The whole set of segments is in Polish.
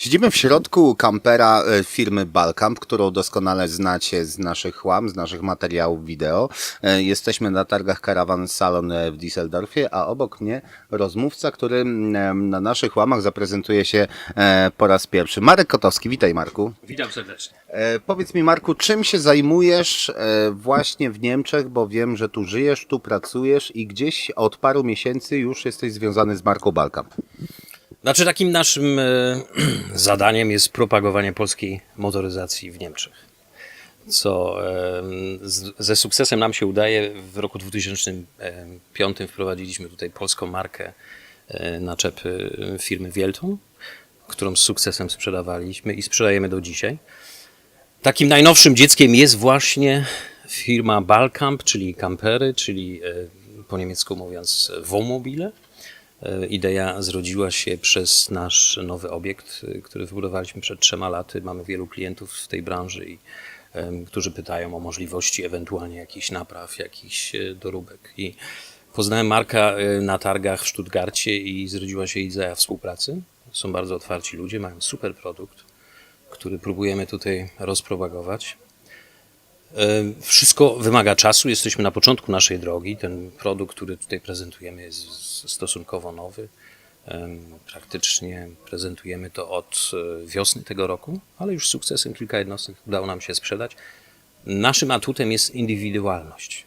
Siedzimy w środku kampera e, firmy Balkamp, którą doskonale znacie z naszych łam, z naszych materiałów wideo. E, Jesteśmy na targach Caravan Salon e, w Düsseldorfie, a obok mnie rozmówca, który na naszych łamach zaprezentuje się po raz pierwszy. Marek Kotowski, witaj Marku. Witam serdecznie. Powiedz mi Marku, czym się zajmujesz właśnie w Niemczech, bo wiem, że tu żyjesz, tu pracujesz i gdzieś od paru miesięcy już jesteś związany z marką Balkamp. Znaczy takim naszym e, zadaniem jest propagowanie polskiej motoryzacji w Niemczech. Co e, z, ze sukcesem nam się udaje. W roku 2005 wprowadziliśmy tutaj polską markę e, naczepy firmy Wielton, którą z sukcesem sprzedawaliśmy i sprzedajemy do dzisiaj. Takim najnowszym dzieckiem jest właśnie firma Balkamp, czyli kampery, czyli e, po niemiecku mówiąc Wohnmobile. E, Idea zrodziła się przez nasz nowy obiekt, e, który wybudowaliśmy przed trzema laty. Mamy wielu klientów w tej branży, i, którzy pytają o możliwości ewentualnie jakichś napraw, jakichś e, doróbek. I poznałem Marka na targach w Stuttgarcie i zrodziła się idea współpracy. Są bardzo otwarci ludzie, mają super produkt, który próbujemy tutaj rozpropagować. E, Wszystko wymaga czasu. Jesteśmy na początku naszej drogi. Ten produkt, który tutaj prezentujemy, jest stosunkowo nowy. Em, Praktycznie prezentujemy to od e, wiosny tego roku, ale już z sukcesem kilka jednostek udało nam się sprzedać. Naszym atutem jest indywidualność.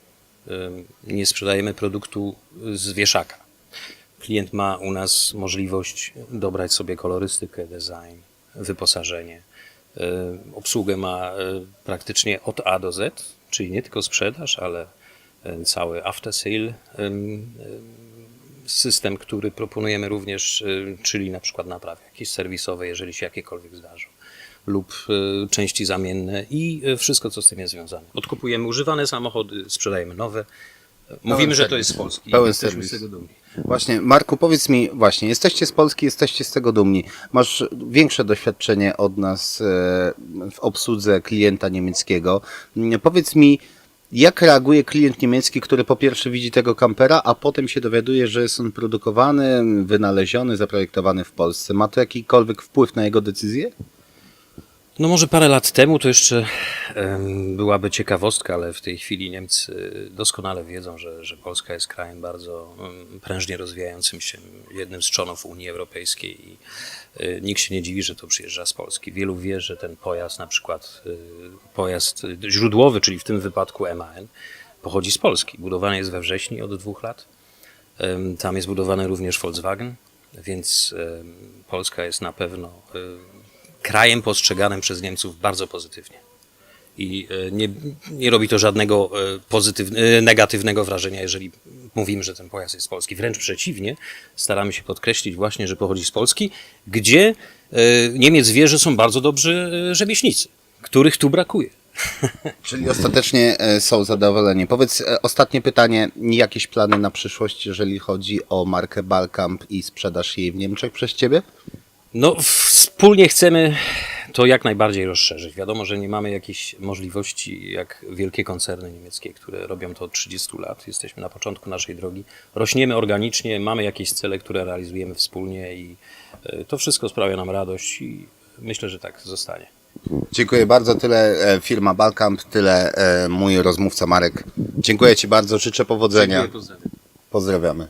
Nie sprzedajemy produktu z wieszaka. Klient ma u nas możliwość dobrać sobie kolorystykę, design, wyposażenie. E, Obsługę ma e, praktycznie od A do Z, czyli nie tylko sprzedaż, ale e, cały after sale em, system, który proponujemy również, czyli na przykład naprawy jakieś serwisowe, jeżeli się jakiekolwiek zdarzą, lub części zamienne i wszystko, co z tym jest związane. Odkupujemy używane samochody, sprzedajemy nowe. Mówimy, że to jest z Polski. Pełen Jesteśmy serwis. z tego dumni. Właśnie, Marku, powiedz mi, właśnie, jesteście z Polski, jesteście z tego dumni. Masz większe doświadczenie od nas e, w obsłudze klienta niemieckiego. Mm, Powiedz mi, jak reaguje klient niemiecki, który po pierwsze widzi tego kampera, a potem się dowiaduje, że jest on produkowany, wynaleziony, zaprojektowany w Polsce? Ma to jakikolwiek wpływ na jego decyzję? No może parę lat temu to jeszcze byłaby ciekawostka, ale w tej chwili Niemcy doskonale wiedzą, że, że Polska jest krajem bardzo prężnie rozwijającym się, jednym z członów Unii Europejskiej i e, nikt się nie dziwi, że to przyjeżdża z Polski. Wielu wie, że ten pojazd, na przykład e, pojazd e, źródłowy, czyli w tym wypadku MAN, pochodzi z Polski. Budowany jest we wrześni od dwóch lat. Tam jest budowany również Volkswagen, więc Polska jest na pewno krajem postrzeganym przez Niemców bardzo pozytywnie. I e, nie, nie robi to żadnego e, e, negatywnego wrażenia, jeżeli mówimy, że ten pojazd jest Polski. Wręcz przeciwnie, staramy się podkreślić właśnie, że pochodzi z Polski, gdzie Niemiec wie, że są bardzo dobrzy rzemieślnicy, których tu brakuje. Czyli ostatecznie są zadowoleni. Powiedz ostatnie pytanie, jakieś plany na przyszłość, jeżeli chodzi o markę Balkamp i sprzedaż jej w Niemczech przez Ciebie? No, wspólnie chcemy to jak najbardziej rozszerzyć. Wiadomo, że nie mamy jakichś możliwości jak wielkie koncerny niemieckie, które robią to od 30 lat. Jesteśmy na początku naszej drogi. Rośniemy organicznie, mamy jakieś cele, które realizujemy wspólnie i e, to wszystko sprawia nam radość i myślę, że tak zostanie. Dziękuję bardzo. Tyle e, firma Balkamp, tyle e, mój rozmówca Marek. Dziękuję Ci bardzo, życzę powodzenia. pozdrawiam. Pozdrawiamy.